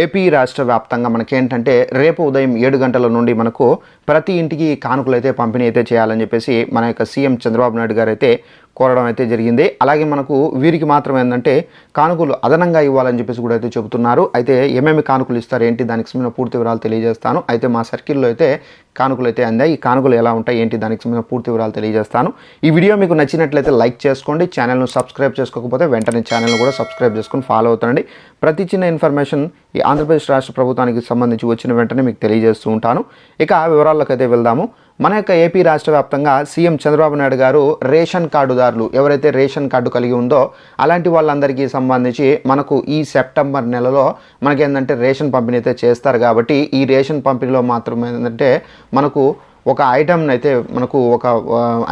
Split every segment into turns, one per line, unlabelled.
AP రాష్ట్ర వ్యాప్తంగా మనకేంటంటే రేపు ఉదయం ఏడు గంటల నుండి మనకు ప్రతి ఇంటికి కానుకలు అయితే పంపిణీ అయితే చేయాలని చెప్పేసి మన యొక్క సీఎం చంద్రబాబు నాయుడు గారు అయితే కోరడం అయితే జరిగింది. అలాగే మనకు వీరికి మాత్రం ఏంటంటే కానుకలు అదనంగా ఇవ్వాలని చెప్పేసి కూడా అయితే చెబుతున్నారు. అయితే ఏమేమి కానుకలు ఇస్తారు ఏంటి దానికి సంబంధించిన పూర్తి వివరాలు తెలియజేస్తాను. అయితే మా సర్కిల్లో అయితే కానుకలు అయితే అందాయి. ఈ కానుకలు ఎలా ఉంటాయి ఏంటి దానికి సంబంధించిన పూర్తి వివరాలు తెలియజేస్తాను. ఈ వీడియో మీకు నచ్చినట్లయితే లైక్ చేసుకోండి. ఛానల్ను సబ్స్క్రైబ్ చేసుకోకపోతే వెంటనే ఛానల్ను కూడా సబ్స్క్రైబ్ చేసుకొని ఫాలో అవుతానండి ప్రతి చిన్న ఇన్ఫర్మేషన్ ఈ ఆంధ్రప్రదేశ్ రాష్ట్ర ప్రభుత్వానికి సంబంధించి వచ్చిన వెంటనే మీకు తెలియజేస్తూ ఉంటాను. ఇక వివరాల్లోకి అయితే వెళ్దాము. మన యొక్క ఏపీ రాష్ట్ర వ్యాప్తంగా సీఎం చంద్రబాబు నాయుడు గారు రేషన్ కార్డుదారులు ఎవరైతే రేషన్ కార్డు కలిగి ఉందో అలాంటి వాళ్ళందరికీ సంబంధించి మనకు ఈ సెప్టెంబర్ నెలలో మనకి ఏంటంటే రేషన్ పంపిణీ అయితే చేస్తారు కాబట్టి ఈ రేషన్ పంపిణీలో మాత్రం ఏంటంటే మనకు ఒక ఐటమ్ని అయితే మనకు ఒక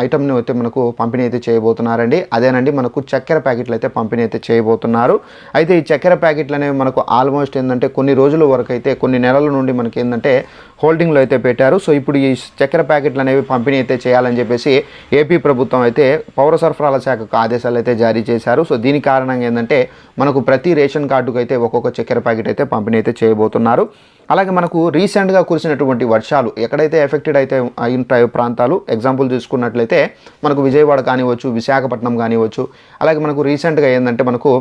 ఐటమ్ని అయితే మనకు పంపిణీ అయితే చేయబోతున్నారండి. అదేనండి మనకు చక్కెర ప్యాకెట్లు అయితే పంపిణీ అయితే చేయబోతున్నారు. అయితే ఈ చక్కెర ప్యాకెట్లు అనేవి మనకు ఆల్మోస్ట్ ఏంటంటే కొన్ని రోజుల వరకు అయితే కొన్ని నెలల నుండి మనకి ఏంటంటే హోల్డింగ్లో అయితే పెట్టారు. సో ఇప్పుడు ఈ చక్కెర ప్యాకెట్లు అనేవి పంపిణీ అయితే చేయాలని చెప్పేసి ఏపీ ప్రభుత్వం అయితే పౌర సరఫరాల శాఖకు ఆదేశాలు అయితే జారీ చేశారు. సో దీని కారణంగా ఏంటంటే మనకు ప్రతి రేషన్ కార్డుకు అయితే ఒక్కొక్క చక్కెర ప్యాకెట్ అయితే పంపిణీ అయితే చేయబోతున్నారు. అలాగే మనకు రీసెంట్గా కురిసినటువంటి వర్షాలు ఎక్కడైతే ఎఫెక్టెడ్ అయితే అయి ఉంటాయో ప్రాంతాలు ఎగ్జాంపుల్ తీసుకున్నట్లయితే మనకు విజయవాడ కానివ్వచ్చు విశాఖపట్నం కానివ్వచ్చు అలాగే మనకు రీసెంట్గా ఏంటంటే మనకు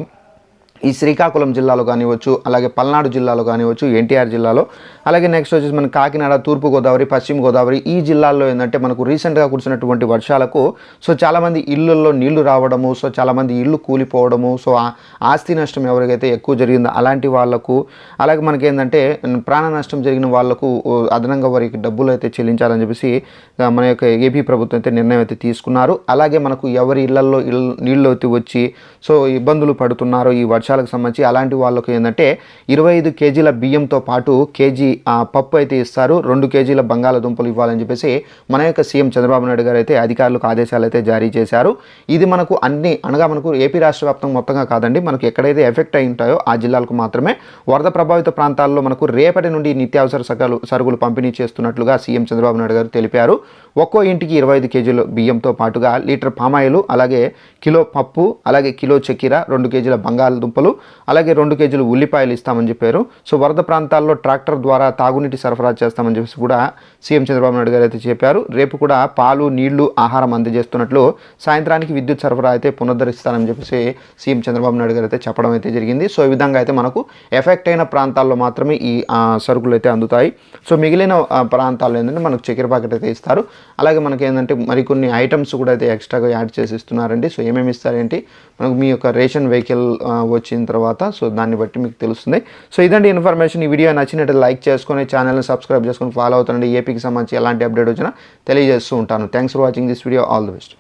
ఈ శ్రీకాకుళం జిల్లాలో కానివ్వచ్చు అలాగే పల్నాడు జిల్లాలో కానివ్వచ్చు ఎన్టీఆర్ జిల్లాలో. అలాగే నెక్స్ట్ వచ్చేసి మన కాకినాడ తూర్పుగోదావరి పశ్చిమ గోదావరి ఈ జిల్లాల్లో ఏంటంటే మనకు రీసెంట్గా కురిసినటువంటి వర్షాలకు సో చాలామంది ఇళ్ళల్లో నీళ్ళు రావడము సో చాలామంది ఇళ్ళు కూలిపోవడము సో ఆస్తి నష్టం ఎవరికైతే ఎక్కువ జరిగిందో అలాంటి వాళ్ళకు అలాగే మనకేంటంటే ప్రాణ నష్టం జరిగిన వాళ్ళకు అదనంగా వారికి డబ్బులు అయితే చెల్లించాలని చెప్పేసి మన యొక్క ఏపీ ప్రభుత్వం అయితే నిర్ణయం అయితే తీసుకున్నారు. అలాగే మనకు ఎవరి ఇళ్ళలో ఇళ్ళు నీళ్ళు అయితే వచ్చి సో ఇబ్బందులు పడుతున్నారో ఈ వర్షాలకు సంబంధించి అలాంటి వాళ్ళకు ఏంటంటే ఇరవై ఐదు కేజీల బియ్యంతో పాటు కేజీ ఆ, పప్పు అయితే ఇస్తారు. రెండు కేజీల బంగాళాదుంపలు ఇవ్వాలని చెప్పేసి మన యొక్క సీఎం చంద్రబాబు నాయుడు గారు అయితే అధికారులకు ఆదేశాలు అయితే జారీ చేశారు. ఇది మనకు అన్ని అనగా మనకు ఏపీ రాష్ట్ర వ్యాప్తంగా మొత్తంగా కాదండి మనకు ఎక్కడైతే ఎఫెక్ట్ అయి ఉంటాయో ఆ జిల్లాలకు మాత్రమే వరద ప్రభావిత ప్రాంతాల్లో మనకు రేపటి నుండి నిత్యావసర సరుకులు సరుకులు పంపిణీ చేస్తున్నట్లుగా సీఎం చంద్రబాబు నాయుడు గారు తెలిపారు. ఒక్కో ఇంటికి ఇరవై ఐదు కేజీల బియ్యంతో పాటుగా లీటర్ పామాయిలు అలాగే కిలో పప్పు అలాగే కిలో చక్కెర రెండు కేజీల బంగాళదుంపలు అలాగే రెండు కేజీలు ఉల్లిపాయలు ఇస్తామని చెప్పారు. సో వరద ప్రాంతాల్లో ట్రాక్టర్ ద్వారా తాగునీటి సరఫరా చేస్తామని చెప్పేసి కూడా సీఎం చంద్రబాబు నాయుడు గారు అయితే చెప్పారు. రేపు కూడా పాలు నీళ్ళు ఆహారం అందజేస్తున్నట్లు సాయంత్రానికి విద్యుత్ సరఫరా అయితే పునరుద్ధరిస్తానని చెప్పేసి సీఎం చంద్రబాబు నాయుడు గారు అయితే చెప్పడం అయితే జరిగింది. సో ఈ విధంగా అయితే మనకు ఎఫెక్ట్ అయిన ప్రాంతాల్లో మాత్రమే ఈ సరుకులు అయితే అందుతాయి. సో మిగిలిన ప్రాంతాల్లో ఏంటంటే మనకు చక్కెర ప్యాకెట్ అయితే ఇస్తారు. అలాగే మనకి ఏంటంటే మరికొన్ని ఐటమ్స్ కూడా అయితే ఎక్స్ట్రాగా యాడ్ చేసి ఇస్తున్నారండి. సో ఏమేమి ఇస్తారేంటి? మనకు మీ యొక్క రేషన్ వెహికల్ వచ్చి వచ్చిన తర్వాత సో దాన్ని బట్టి మీకు తెలుస్తుంది. సో ఇదండి ఇన్ఫర్మేషన్. ఈ వీడియో నచ్చినట్టు లైక్ చేసుకొని ఛానల్ని సబ్స్క్రైబ్ చేసుకొని ఫాలో అవుతుండండి. ఏపీకి సంబంధించి ఎలాంటి అప్డేట్ వచ్చినా తెలియజేస్తూ ఉంటాను. Thanks for watching this video all the best